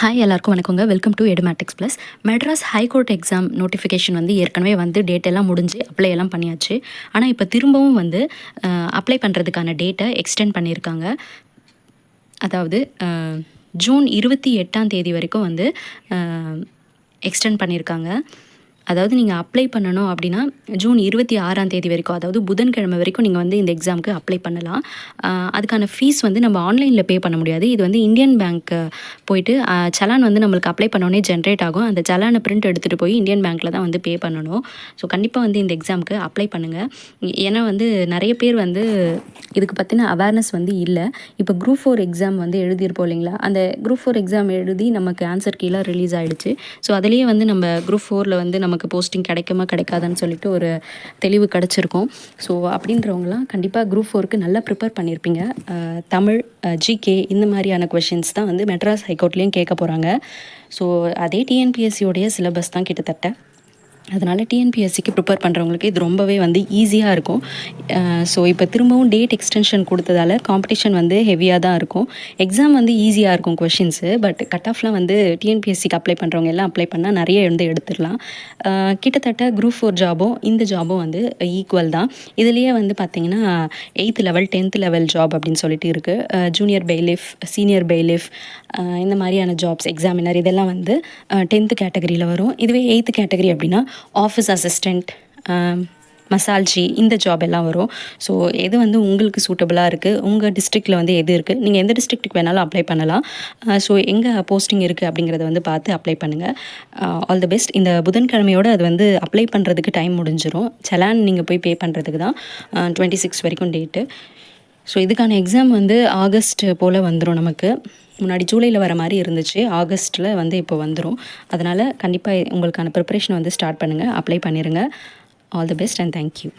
Hi எல்லாருக்கும் வணக்கங்க. Welcome to Edumatics plus Madras High Court exam notification வந்து ஏற்கனவே வந்து டேட் எல்லாம் முடிஞ்சு அப்ளை எல்லாம் பண்ணியாச்சு. ஆனால் இப்போ திரும்பவும் வந்து அப்ளை பண்ணுறதுக்கான டேட்டை எக்ஸ்டெண்ட் பண்ணியிருக்காங்க. அதாவது ஜூன் இருபத்தி எட்டாம் தேதி வரைக்கும் வந்து எக்ஸ்டெண்ட் பண்ணியிருக்காங்க. அதாவது நீங்கள் அப்ளை பண்ணணும் அப்படின்னா ஜூன் இருபத்தி ஆறாம் தேதி வரைக்கும் அதாவது புதன்கிழமை வரைக்கும் நீங்கள் வந்து இந்த எக்ஸாமுக்கு அப்ளை பண்ணலாம். அதுக்கான ஃபீஸ் வந்து நம்ம ஆன்லைனில் பே பண்ண முடியாது. இது வந்து இந்தியன் பேங்க் போயிட்டு சலான் வந்து நம்மளுக்கு அப்ளை பண்ணோடனே ஜென்ரேட் ஆகும். அந்த சலானை பிரிண்ட் எடுத்துகிட்டு போய் இந்தியன் பேங்க்கில் தான் வந்து பே பண்ணணும். ஸோ கண்டிப்பாக வந்து இந்த எக்ஸாமுக்கு அப்ளை பண்ணுங்கள் ஏன்னா வந்து நிறைய பேர் வந்து இதுக்கு பற்றின அவேர்னஸ் வந்து இல்லை. இப்போ குரூப் ஃபோர் எக்ஸாம் வந்து எழுதியிருப்போம் இல்லைங்களா? அந்த குரூப் ஃபோர் எக்ஸாம் எழுதி நமக்கு ஆன்சர் கீழே ரிலீஸ் ஆகிடுச்சு ஸோ அதுலேயே வந்து நம்ம குரூப் ஃபோரில் வந்து நமக்கு போஸ்டிங் கிடைக்குமா கிடைக்காதான்னு சொல்லிட்டு ஒரு தெளிவு கிடச்சிருக்கும். ஸோ அப்படின்றவங்களாம் கண்டிப்பாக குரூப் ஃபோருக்கு நல்லா ப்ரிப்பேர் பண்ணியிருப்பீங்க தமிழ் ஜிகே இந்த மாதிரியான கொஷின்ஸ் தான் வந்து மெட்ராஸ் ஹைகோர்ட்லேயும் கேட்க போகிறாங்க ஸோ அதே டிஎன்பிஎஸ்சியோடைய சிலபஸ் தான் கிட்டத்தட்ட. அதனால் டிஎன்பிஎஸ்சிக்கு ப்ரிப்பேர் பண்ணுறவங்களுக்கு இது ரொம்பவே வந்து ஈஸியாக இருக்கும். ஸோ இப்போ திரும்பவும் டேட் எக்ஸ்டென்ஷன் கொடுத்ததால காம்படிஷன் வந்து ஹெவியாக தான் இருக்கும். எக்ஸாம் வந்து ஈஸியாக இருக்கும் கொஷின்ஸு பட் கட் ஆஃப்லாம் வந்து டிஎன்பிஎஸ்சிக்கு அப்ளை பண்ணுறவங்க எல்லாம் அப்ளை பண்ணால் நிறைய வந்து எடுத்துடலாம். கிட்டத்தட்ட குரூப் ஃபோர் ஜாபும் இந்த ஜாபும் வந்து ஈக்குவல் தான். இதுலேயே வந்து பார்த்திங்கன்னா eighth level tenth level job அப்படின்னு சொல்லிட்டு இருக்குது ஜூனியர் பெய்லிஃப் சீனியர் பெய்லிஃப் இந்த மாதிரியான ஜாப்ஸ் எக்ஸாமினர் இதெல்லாம் வந்து டென்த்து கேட்டகரியில் வரும். இதுவே எயித்து கேட்டகரி அப்படின்னா ஆஃபீஸ் அசிஸ்டண்ட் மசால்ஜி இந்த ஜாப் எல்லாம் வரும். ஸோ எது வந்து உங்களுக்கு சூட்டபுளாக இருக்குது உங்கள் டிஸ்ட்ரிக்டில் வந்து எது இருக்குது நீங்கள் எந்த டிஸ்ட்ரிக்ட்டுக்கு வேணாலும் அப்ளை பண்ணலாம். Uh, ஸோ எங்கே போஸ்டிங் இருக்குது அப்படிங்கிறத வந்து பார்த்து அப்ளை பண்ணுங்கள் ஆல் தி பெஸ்ட் இந்த புதன்கிழமையோட அது வந்து அப்ளை பண்ணுறதுக்கு டைம் முடிஞ்சிடும் செலான் நீங்கள் போய் பே பண்ணுறதுக்கு தான் uh, டுவெண்ட்டி சிக்ஸ் வரைக்கும் டேட்டு ஸோ இதுக்கான எக்ஸாம் வந்து ஆகஸ்ட் போல் வந்துடும் நமக்கு. முன்னாடி ஜூலையில் வர மாதிரி இருந்துச்சு. ஆகஸ்ட்டில் வந்து இப்போ வந்துடும் அதனால் கண்டிப்பாக உங்களுக்கான ப்ரிப்ரேஷன் வந்து ஸ்டார்ட் பண்ணுங்கள் அப்ளை பண்ணிடுங்க all the best and thank you